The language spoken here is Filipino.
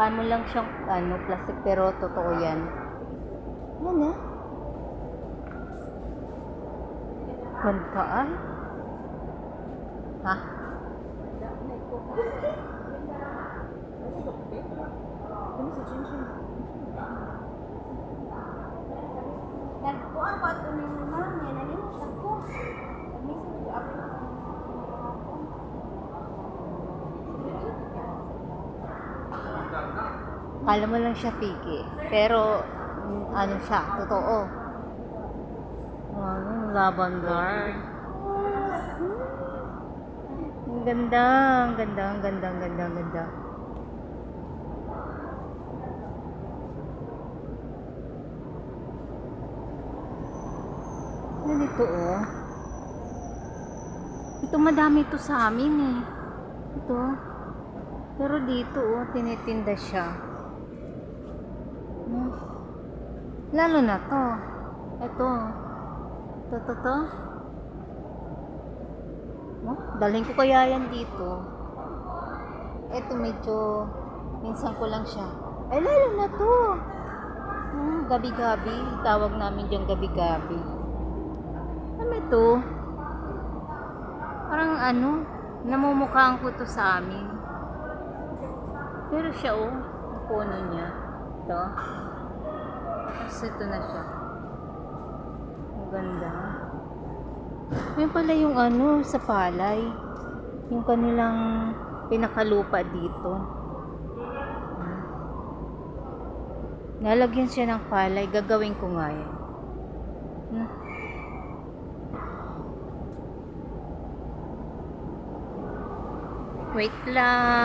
Ano lang siyang ano, plastic pero totoo yan. Yan ah. Ganda ay. Ha? Nagkuha ko ito ni mama, yan nalimutan ko. Minsan ko ako Kala mo lang siya piki. Pero, ano siya, totoo. Ano, lavender. Ang ganda, ang ganda, ang ganda, ang ganda, ang ganda. Ano ito, oh? Ito madami ito sa amin, eh. Ito. Pero dito, oh, tinitinda siya. Hmm. Lalo na to. Ito. Ito, to, to. Oh, dalhin ko kaya yan dito. Ito medyo, minsan ko lang siya. Ay, lalo na to. Hmm, gabi-gabi. Tawag namin dyan gabi-gabi. Ano ito? Parang ano, namumukhaan ko to sa amin. Pero siya oh, puno niya. Ito. Tapos ito na siya. Ang ganda. Yan pala yung ano, sa palay. Yung kanilang pinakalupa dito. Hmm. Nalagyan siya ng palay. Gagawin ko nga yan. Hmm. Wait lang.